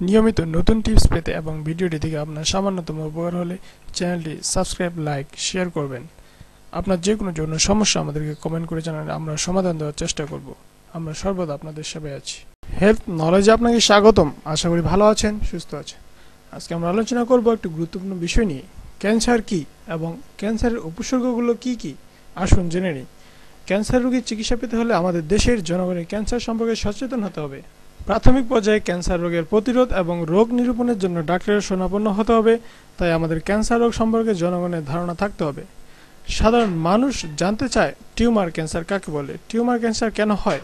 নিয়মিত নতুন টিপস পেতে এবং ভিডিওটি থেকে আপনার সামান্যতম উপকার হলে চ্যানেলটি সাবস্ক্রাইব লাইক শেয়ার করবেন। আপনার যে কোনো জন্য সমস্যা আমাদেরকে কমেন্ট করে জানালে আমরা সমাধান দেওয়ার চেষ্টা করব। আমরা সর্বদা আপনাদের সেবায় আছি। হেলথ নলেজে আপনাকে স্বাগতম। আশা করি ভালো আছেন, সুস্থ আছেন। আজকে আমরা আলোচনা করব একটি গুরুত্বপূর্ণ বিষয় নিয়ে। ক্যান্সার কি এবং ক্যান্সারের উপসর্গগুলো কি কি? আসুন জেনে নিই। ক্যান্সার রোগীর চিকিৎসা পেতে হলে আমাদের দেশের জনগণের ক্যান্সার সম্পর্কে সচেতন হতে হবে। প্রাথমিক পর্যায়ে ক্যান্সার রোগের প্রতিরোধ এবং রোগ নিরূপণের জন্য ডাক্তারের শোনাপন্ন হতে হবে, তাই আমাদের ক্যান্সার রোগ সম্পর্কে জনগণের ধারণা থাকতে হবে। সাধারণ মানুষ জানতে চায়, টিউমার ক্যান্সার কাকে বলে? টিউমার ক্যান্সার কেন হয়?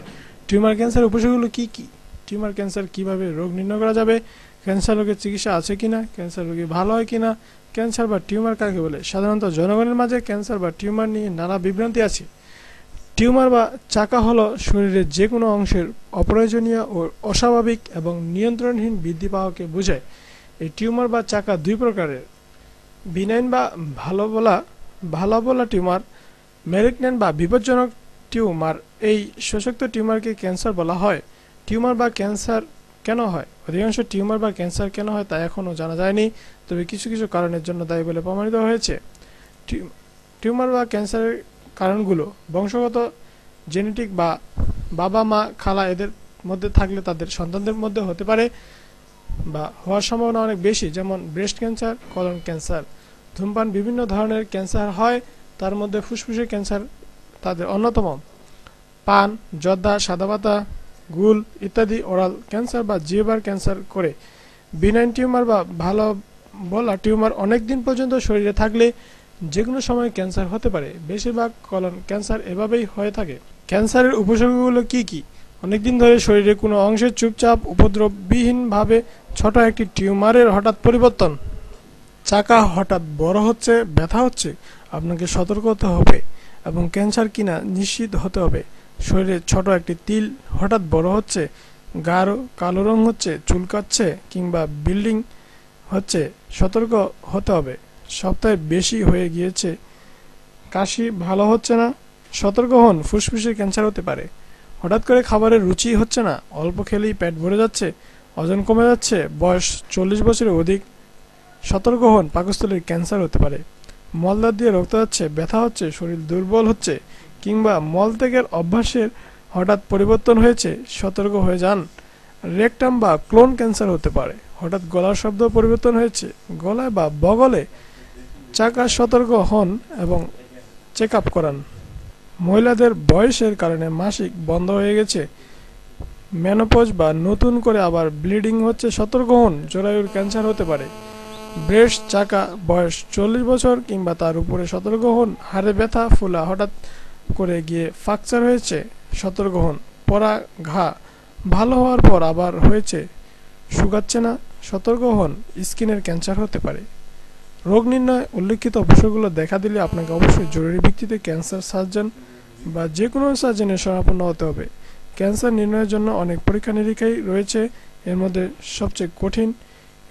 টিউমার ক্যান্সার উপসর্গগুলো কি কি? টিউমার ক্যান্সার কীভাবে রোগ নির্ণয় করা যাবে? ক্যান্সার রোগের চিকিৎসা আছে কিনা? ক্যান্সার রোগী ভালো হয় কিনা? ক্যান্সার বা টিউমার কাকে বলে? সাধারণত জনগণের মাঝে ক্যান্সার বা টিউমার নিয়ে নানা বিভ্রান্তি আছে। টিউমার বা চাকা হলো শরীরের যে কোনো অংশের অপ্রয়োজনীয় ও অস্বাভাবিক এবং নিয়ন্ত্রণহীন বৃদ্ধি পাওয়াকে বোঝায়। এই টিউমার বা চাকা দুই প্রকারের। বিনাইন বা ভালো বলা ভালো বলা টিউমার ম্যালিগন্যান্ট বা বিপজ্জনক টিউমার। এই সশক্ত টিউমারকে ক্যান্সার বলা হয়। টিউমার বা ক্যান্সার কেন হয়? অধিকাংশ টিউমার বা ক্যান্সার কেন হয় তা এখনও জানা যায়নি, তবে কিছু কিছু কারণের জন্য দায়ী বলে প্রমাণিত হয়েছে। টিউমার বা ক্যান্সারের কারণগুলো বংশগত, জেনেটিক বা বাবা মা খালা এদের মধ্যে থাকলে তাদের সন্তানদের মধ্যে হতে পারে বা হওয়ার সম্ভাবনা অনেক বেশি, যেমন ব্রেস্ট ক্যান্সার কলন ক্যান্সার ধূমপান বিভিন্ন ধরনের ক্যান্সার হয়, তার মধ্যে ফুসফুসের ক্যান্সার তাদের অন্যতম। পান, জর্দা, সাদাপাতা, গুল ইত্যাদি ওরাল ক্যান্সার বা জিহবার ক্যান্সার করে। বিনাইন টিউমার বা ভালো বলা টিউমার অনেক দিন পর্যন্ত শরীরে থাকলে যে কোনো সময় ক্যান্সার হতে পারে। বেশিরভাগ কলন ক্যান্সার এভাবেই হয়ে থাকে। ক্যান্সারের উপসর্গগুলো কি কি? অনেকদিন ধরে শরীরে কোনো অংশে চুপচাপ, উপদ্রববিহীনভাবে ছোট একটি টিউমারের হঠাৎ পরিবর্তন। চাকা হঠাৎ বড় হচ্ছে, ব্যথা হচ্ছে, আপনাকে সতর্ক হতে হবে এবং ক্যান্সার কিনা নিশ্চিত হতে হবে। শরীরে ছোট একটি তিল হঠাৎ বড় হচ্ছে, গাঢ় কালো রং হচ্ছে, চুলকাচ্ছে কিংবা বিল্ডিং হচ্ছে, সতর্ক হতে হবে। সপ্তাহে বেশি হয়ে গিয়েছে। কাশি ভালো হচ্ছে না? সতর্ক হন, ফুসফুসের ক্যান্সার হতে পারে। হঠাৎ করে খাবারের রুচি হচ্ছে না? অল্প খেলেই পেট ভরে যাচ্ছে? ওজন কমে যাচ্ছে? বয়স চল্লিশ বছরের অধিক? সতর্ক হন, পাকস্থলীর ক্যান্সার হতে পারে। মলদার দিয়ে রক্ত যাচ্ছে, ব্যথা হচ্ছে, শরীর দুর্বল হচ্ছে, কিংবা মলত্যাগের অভ্যাসের হঠাৎ পরিবর্তন হয়েছে, সতর্ক হয়ে যান। রেকটাম বা ক্লোন ক্যান্সার হতে পারে। হঠাৎ গলার শব্দ পরিবর্তন হয়েছে। গলায় বা বগলে চাকা সতর্ক হন এবং চেক আপ করান। মহিলাদের বয়সের কারণে মাসিক বন্ধ হয়ে গেছে। মেনোপজ বা নতুন করে আবার ব্লিডিং হচ্ছে, সতর্ক হন, জরায়ুর ক্যান্সার হতে পারে। ব্রেস্ট, চাকা বয়স চল্লিশ বছর কিংবা তার উপরে সতর্ক হন, হাড়ে ব্যথা, ফুলা হঠাৎ করে গিয়ে ফ্রাকচার হয়েছে, সতর্ক হন। পরা ঘা ভালো হওয়ার পর আবার হয়েছে, শুকাচ্ছে না, সতর্ক হন, স্কিনের ক্যান্সার হতে পারে। রোগ নির্ণয় উল্লেখিত বিষয়গুলো দেখা দিলে আপনাকে অবশ্যই জরুরি ভিত্তিতে ক্যান্সার সার্জন বা যে কোনো সার্জনের শরণাপন্ন হতে হবে। ক্যান্সার নির্ণয়ের জন্য অনেক পরীক্ষা নিরীক্ষাই রয়েছে। এর মধ্যে সবচেয়ে কঠিন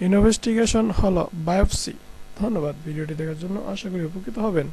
ইনভেস্টিগেশন হলো বায়োপসি। ধন্যবাদ। ভিডিওটি দেখার জন্য আশা করি উপকৃত হবেন।